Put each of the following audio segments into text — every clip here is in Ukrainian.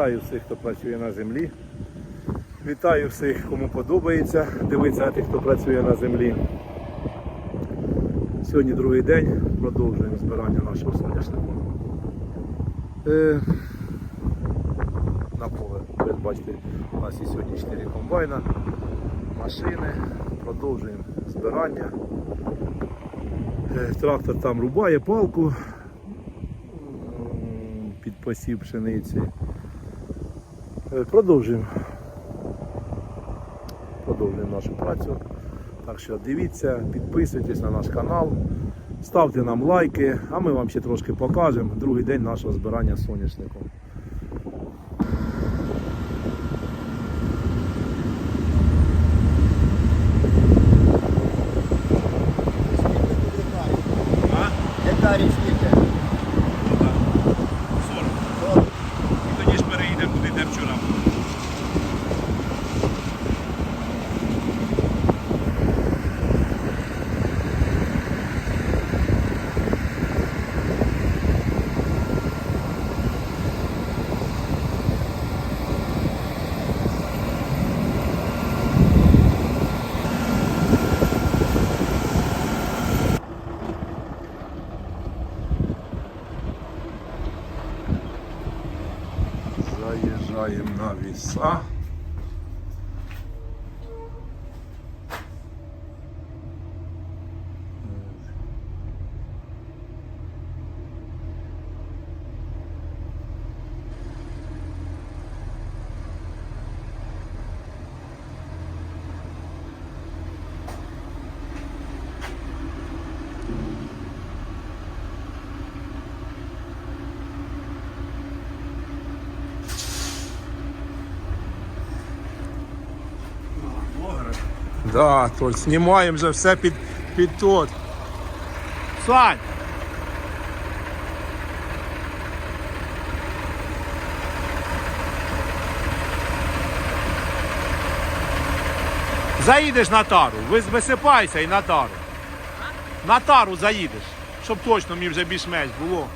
Вітаю всіх, хто працює на землі. Вітаю всіх, кому подобається дивитися тих, хто працює на землі. Сьогодні другий день, продовжуємо збирання нашого соняшнику. Е, на поле, ви бачите, у нас є сьогодні 4 комбайна, машини, продовжуємо збирання. Е, Трактор там рубає палку під посів пшениці. Е, Продовжуємо. Продовжуємо нашу працю. Так що дивіться, підписуйтесь на наш канал, ставте нам лайки, а ми вам ще трошки покажемо другий день нашого збирання соняшнику. Гектарів скільки? І тоді ж переїдемо туди, де вчора. Заїжджаємо на Да, Толь, знімаємо вже все під, під тот. Сань! Заїдеш на тару, висипайся і на тару. На тару заїдеш, щоб точно мені вже більш-менш було.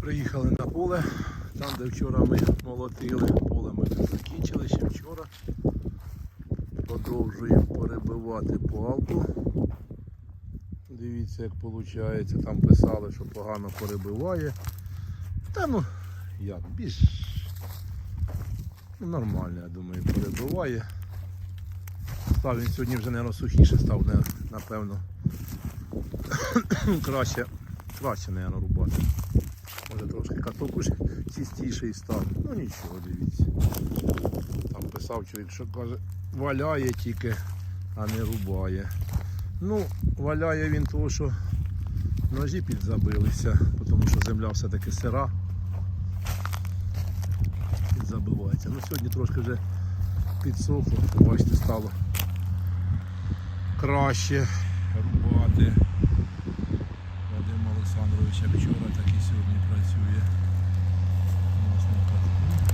Приїхали на поле, там де вчора ми молотили, поле ми вже закінчили ще вчора. Продовжуємо перебивати палку. Дивіться, як виходить. Там писали, що погано перебиває. Та ну, як, більш ну, нормально, я думаю, перебиває. Став він сьогодні вже, мабуть, сухіше став, напевно. краще, краще, мабуть, рубати. Може трошки каток уже чистіший став. Ну нічого, дивіться. Там писав чоловік, що каже, валяє тільки, а не рубає. Ну, валяє він того, що ножі підзабилися, тому що земля все-таки сира. Підзабивається. Ну сьогодні трошки вже підсохло, бачите, стало краще рубати. Вадим Олександрович як вчора, так і сьогодні працює. У нас на катку.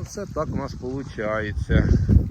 Оце так у нас виходить.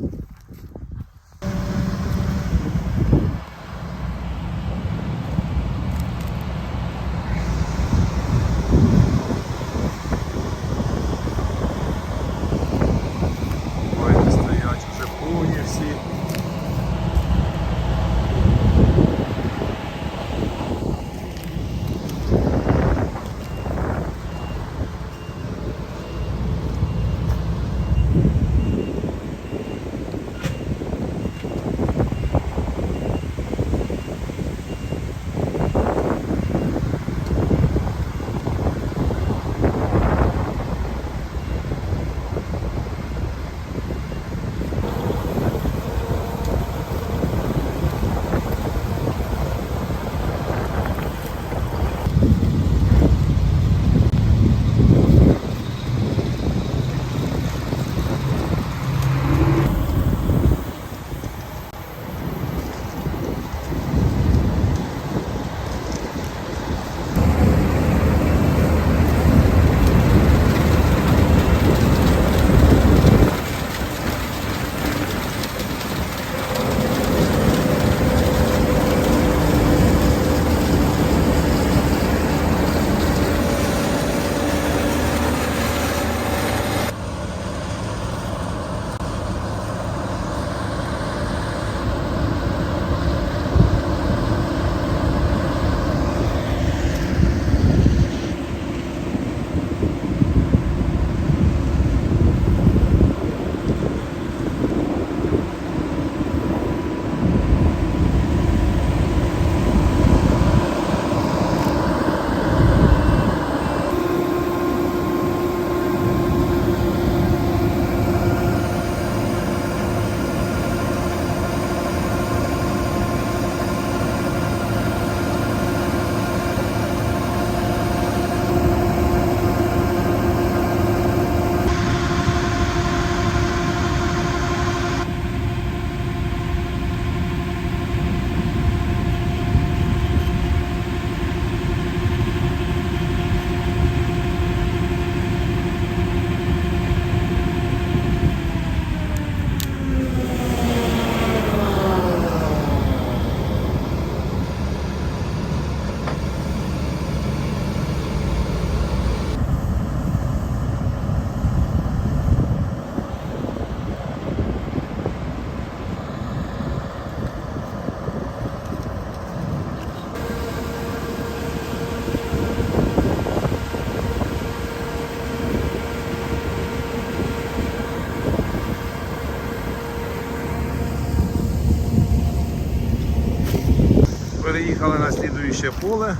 Переїхали на слідуюче поле.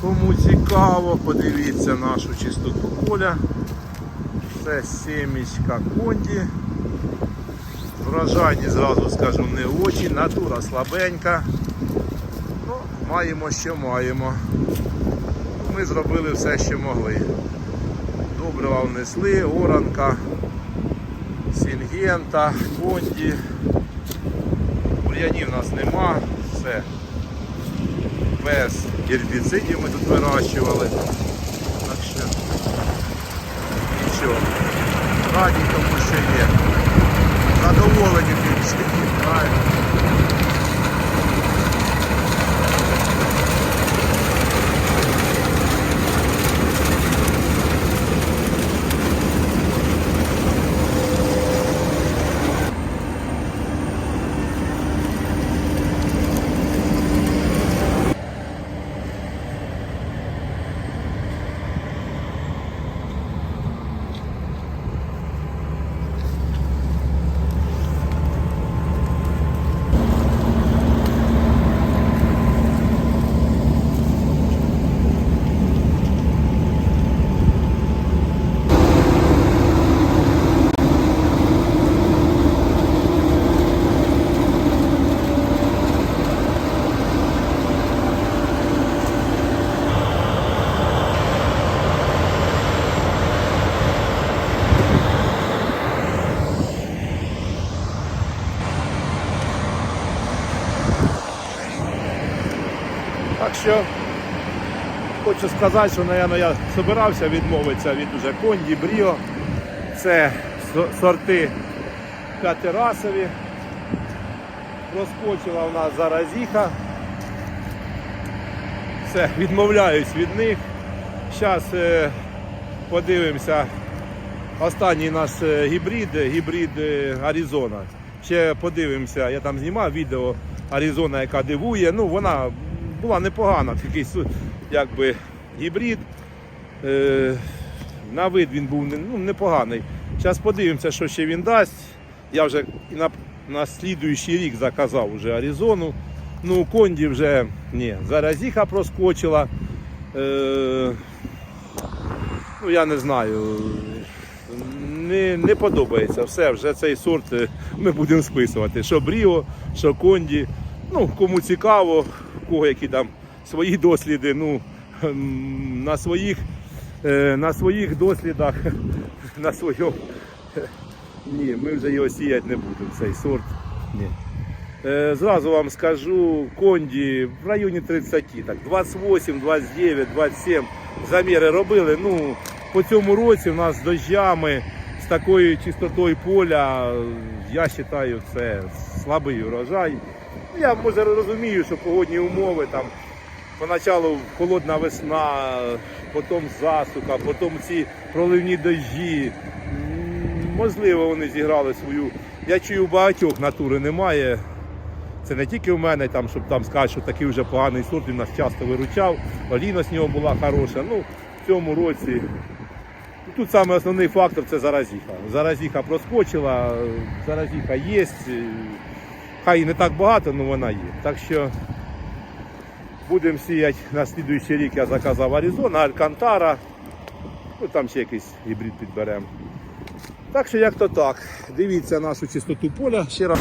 Кому цікаво, подивіться нашу чистоту поля. Це сімечка конді. Врожайні, зразу скажу, не очі, натура слабенька. Ну, маємо, що маємо. Ми зробили все, що могли. Добрива внесли, оранка, сінгента, конді. Бур'янів нас нема, все. Без гербіцидів ми тут вирощували. Так що нічого. Раді тому що є. Задоволені тим, що є, правильно. Що хочу сказати, що наверное, я збирався відмовитися від уже конді, бріо. Це сорти п'ятирасові. Розкочила в нас заразіха. Все, відмовляюсь від них. Зараз подивимося. Останній наш е, гібрид, гібрид е, Аризона. Ще подивимося, я там знімав відео Аризона, яка дивує. Ну, вона була непогана, такий якби гібрид. Е, на вид він був ну, непоганий. Зараз подивимося, що ще він дасть. Я вже на, на слідуючий рік заказав вже Аризону. Ну, Конді вже ні. Заразіха проскочила. Е, ну, я не знаю. Не, не подобається. Все, вже цей сорт е, ми будемо списувати. Що Бріо, що Конді. Ну, кому цікаво, кого які там свої досліди. Ну, ем, на своїх, е, на своїх дослідах, на своєму. Ні, ми вже його сіяти не будемо, цей сорт. Ні. Е, Зразу вам скажу, конді в районі 30, так, 28, 29, 27 заміри робили. Ну, по цьому році у нас з дощами, з такою чистотою поля, я вважаю, це слабий урожай. Я може розумію, що погодні умови там поначалу холодна весна, потім засуха, потім ці проливні дощі. Можливо, вони зіграли свою. Я чую, багатьох натури немає. Це не тільки у мене, там, щоб там сказати, що такий вже поганий сорт, він нас часто виручав. Оліна з нього була хороша. Ну, в цьому році. Тут саме основний фактор це заразіха. Заразіха проскочила, заразіха є. Хай і не так багато, але вона є. Так що будемо сіяти на слідуючий рік, я заказав Аризона, Алькантара. Ну там ще якийсь гібрид підберемо. Так що як то так. Дивіться нашу чистоту поля ще раз.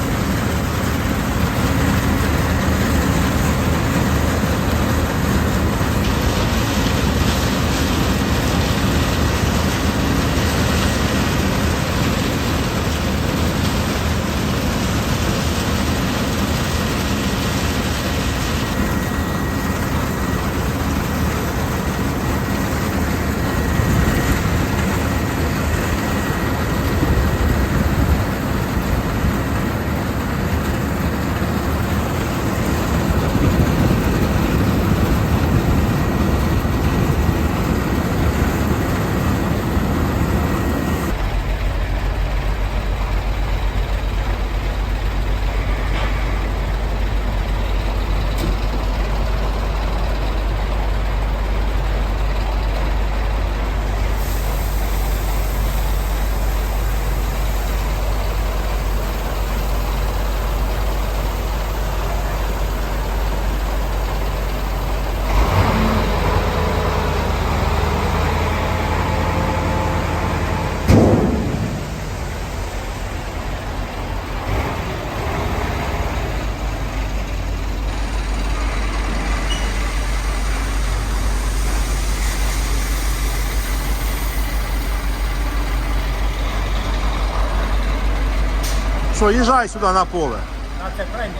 Що, їжджай сюди на поле. На це крайне.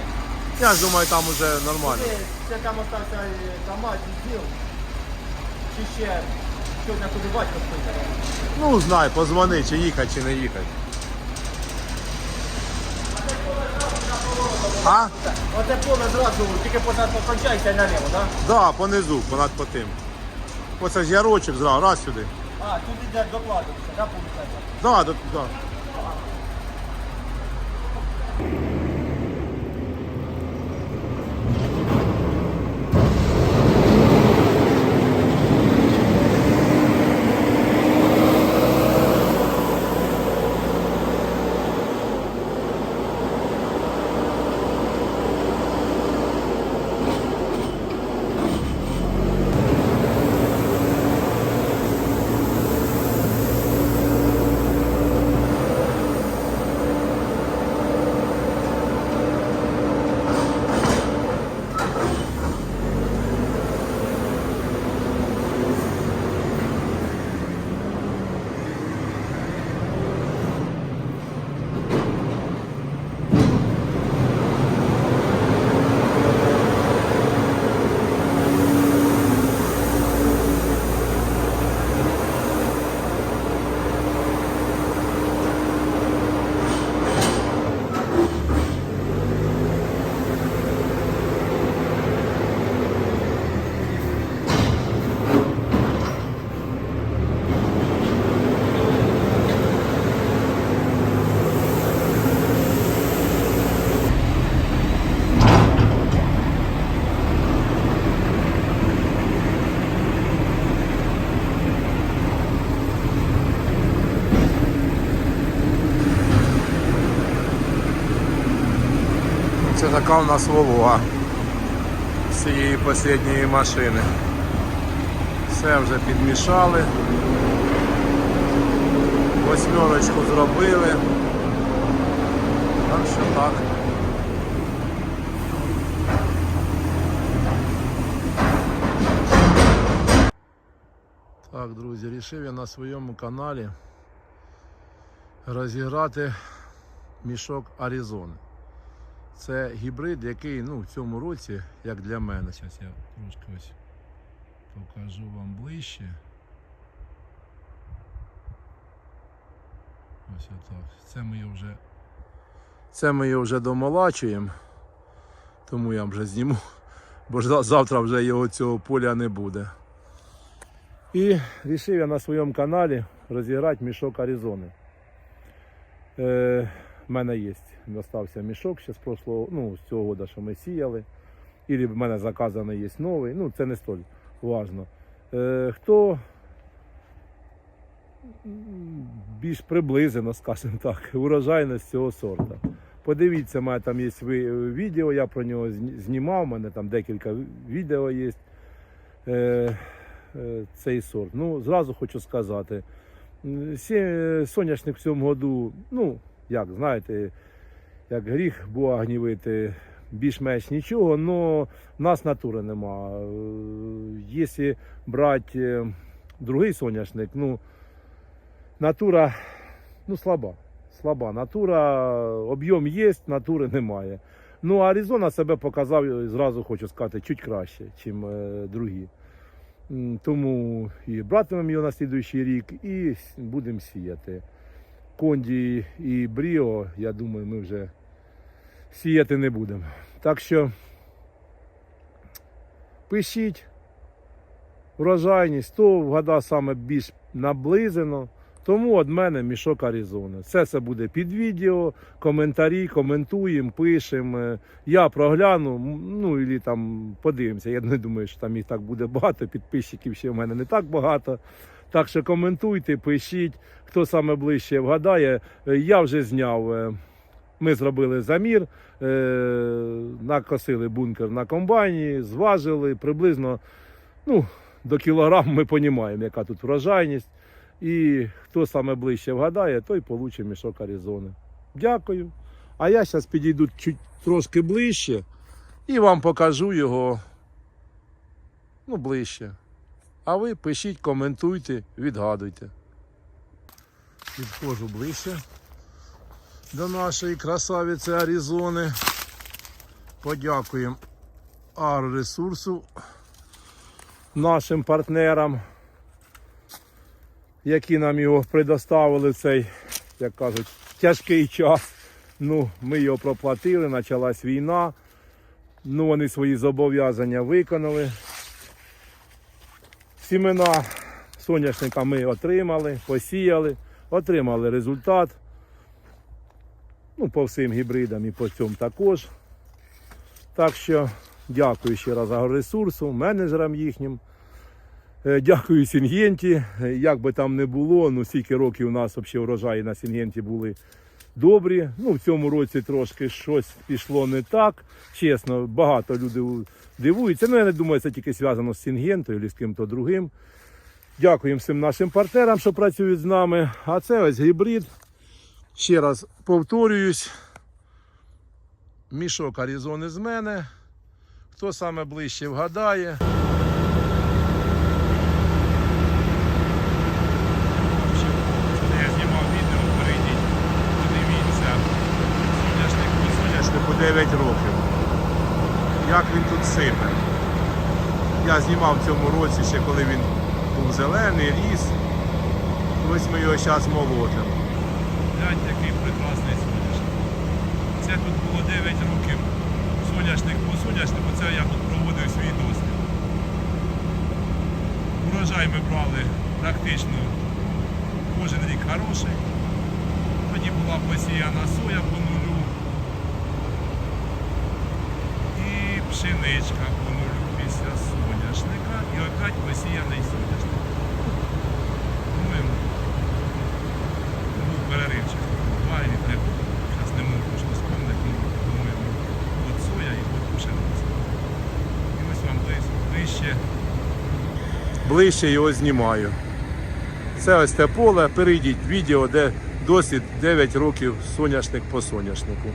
Я ж думаю, там уже нормально. Це, там остався томат відділ. Чи ще щось на туди батько стоїть. Ну, знай, позвони, чи їхати, чи не їхати. А? Оце поле зразу, тільки позад покончайся і наліво, так? Да, понизу, понад по тим. Оце ж ярочок зразу, раз сюди. А, тут іде докладуватися, так, виходить? Да, да, да. Ось така у нас волога з цієї останньої машини. Все вже підмішали. Восьмерочку зробили. Так що так. Так, друзі, рішив я на своєму каналі розіграти мішок Аризони. Це гібрид, який ну, в цьому році, як для мене, зараз я трошки ось покажу вам ближче. Ось отак. Це ми його вже. Це ми його вже домолачуємо. Тому я вже зніму. Бо завтра вже його цього поля не буде. І вирішив я на своєму каналі розіграти мішок Аризони. Е, в мене є, достався мішок ще з прошлого, ну, з цього року, що ми сіяли. І в мене заказаний є новий. Ну, це не столь важно. Е, хто більш приблизено, скажімо так, урожайність цього сорта. Подивіться, в мене там є відео, я про нього знімав, у мене там декілька відео є. Е, е, цей сорт. Ну, зразу хочу сказати, м, соняшник в цьому году, ну, як знаєте, як гріх Бога гнівити, більш-менш нічого, але в нас натури нема. Е, Якщо брати е, другий соняшник, ну, натура ну, слаба. Слаба натура, об'єм є, натури немає. Ну, Аризона себе показав, і зразу хочу сказати, чуть краще, ніж е, другі. Тому і братимемо його на слідуючий рік, і будемо сіяти. Конді і Бріо, я думаю, ми вже сіяти не будемо. Так що пишіть врожайність, то вгада саме більш наблизено. Тому від мене мішок Аризони. Це все буде під відео, коментарі, коментуємо, пишемо. Я прогляну, ну і там подивимося. Я не думаю, що там їх так буде багато. Підписчиків ще в мене не так багато. Так що коментуйте, пишіть, хто саме ближче вгадає. Е, Я вже зняв. е, Ми зробили замір, е, накосили бункер на комбайні, зважили приблизно ну, до кілограм ми розуміємо, яка тут врожайність. І хто саме ближче вгадає, той получить мішок Аризони. Дякую. А я зараз підійду чуть трошки ближче і вам покажу його ну, ближче. А ви пишіть, коментуйте, відгадуйте. Підходжу ближче до нашої красавиці Аризони. Подякуємо Арресурсу нашим партнерам, які нам його предоставили цей, як кажуть, тяжкий час. Ну, ми його проплатили, почалась війна. Ну, вони свої зобов'язання виконали. Сімена соняшника ми отримали, посіяли, отримали результат. Ну, по всім гібридам і по цьому також. Так що дякую ще раз агроресурсу, менеджерам їхнім. Е, Дякую Сінгенті. Е, Як би там не було, ну стільки років у нас взагалі врожаї на Сінгенті були добрі. Ну, в цьому році трошки щось пішло не так. Чесно, багато людей дивуються. Ну, я не думаю, це тільки зв'язано з Сінгентою з ким-то другим. Дякуємо всім нашим партнерам, що працюють з нами. А це ось гібрид. Ще раз повторююсь. Мішок Аризони з мене. Хто саме ближче вгадає. Я знімав відео, перейдіть, подивіться. Соняшнику, соняшнику 9 років. Як він тут сипе. Я знімав в цьому році ще коли він був зелений, ріс. Ось ми його зараз молотимо. Гляньте, який прекрасний соняшник. Це тут було 9 років соняшник по соняшнику, це я тут проводив свій досвід. Урожай ми брали практично кожен рік хороший. Тоді була посіяна соя пшеничка по нулю після соняшника і опять посіяний соняшник. Думаємо, був переривчик, два і три. Зараз не можу точно спомнити, думаємо, от соя і от пшениця. І ось вам ближче. Ближче його знімаю. Це ось те поле, перейдіть відео, де досвід 9 років соняшник по соняшнику.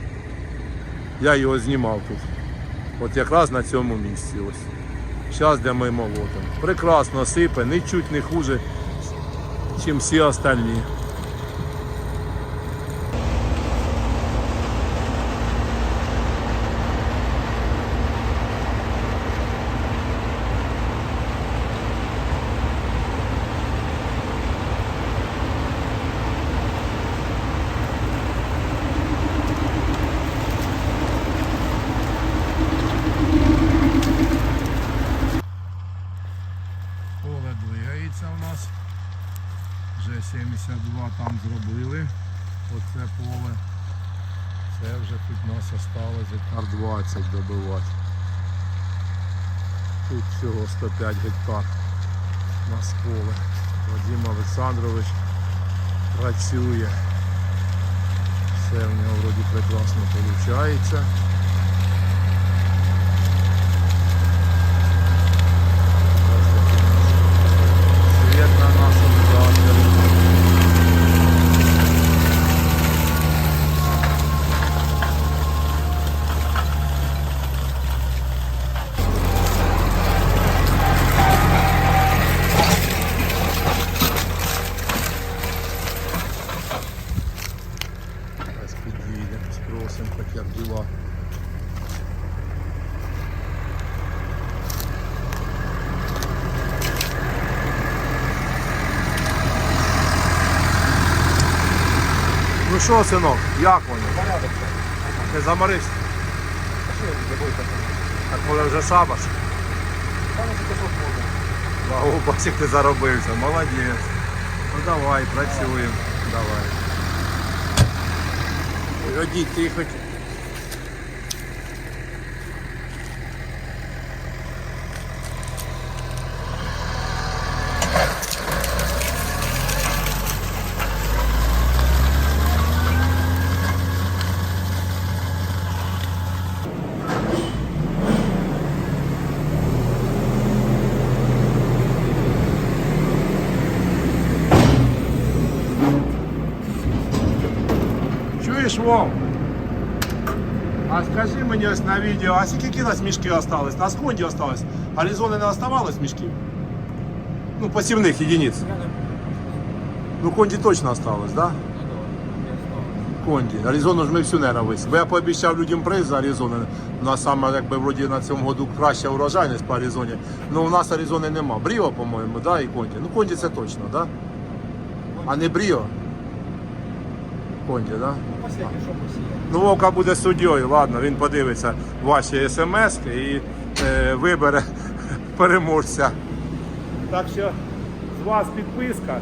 Я його знімав тут. От якраз на цьому місці. Ось. Зараз де ми молотимо. Прекрасно сипе, нічуть не хуже, ніж всі остальні. Поле двигається у нас. Вже 72 там зробили. Оце поле. Це вже тут нас осталось гектар 20 добивати. Тут всього 105 гектар нас поле. Вадим Олександрович працює. Все в нього вроді прекрасно виходить. Свет на нашем тракторе. Зараз під'їдемо, спросимо, хоч як діла. Ну що, синок, як воно? Порядок. Не заморився? А що я не бойся? Так може вже шабаш? Там уже пішов можна. О, бачик ти заробився, молодець. Ну давай, працюємо. Давай. Ходіть, тихо. Чуєш, Вов? А скажи мені ось на відео, а скільки нас мішки осталось? На сконді осталось? Аризони не оставалось мішків? Ну, посівних. Я не Ну, конді точно осталось, да? Конді. Аризону ж ми всю не висі. Бо я пообіцяв людям приз за Аризону. У нас саме, якби, вроді на цьому году краща урожайність по Аризоні. Ну, у нас Аризони нема. Бріо, по-моєму, да, і Конді. Ну, Конді це точно, да? А не Бріо? Конді, да? Ну, Вовка буде суддєю, ладно, він подивиться ваші смс і е, вибере переможця. Так що з вас підписка.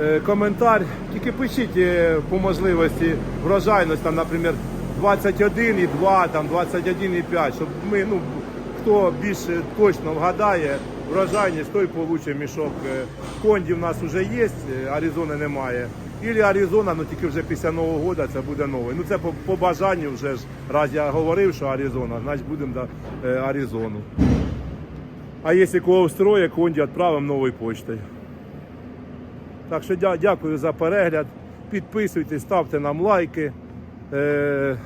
Е, коментар. Тільки пишіть е, по можливості врожайність, там, наприклад, 21,2, там 21,5, щоб ми, ну, хто більше точно вгадає врожайність, той получить мішок. Е, Конді в нас вже є, е, Аризони немає. Ілі Аризона, ну тільки вже після Нового року це буде новий. Ну це по, по бажанню вже ж, раз я говорив, що Аризона, значить будемо до е, Аризону. А якщо кого встроє, Конді відправимо новою почтою. Так що дя- дякую за перегляд. Підписуйтесь, ставте нам лайки. Е,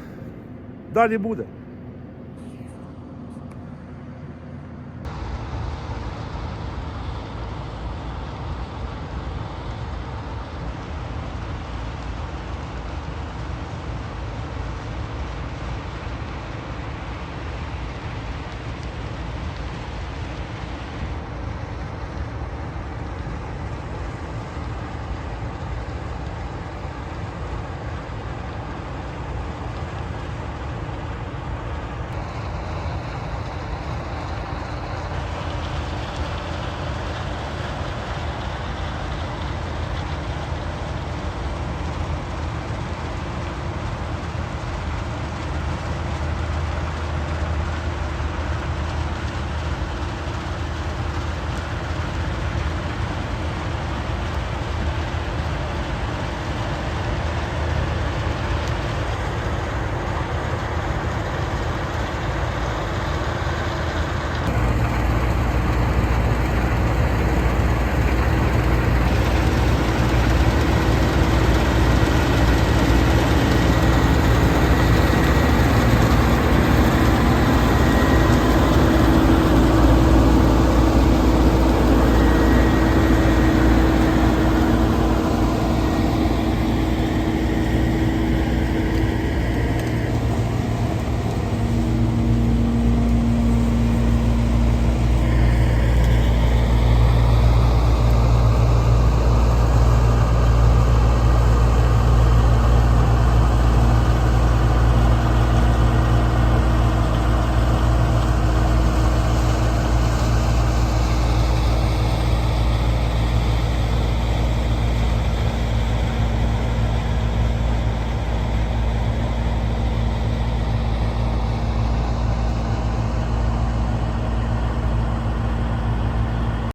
далі буде.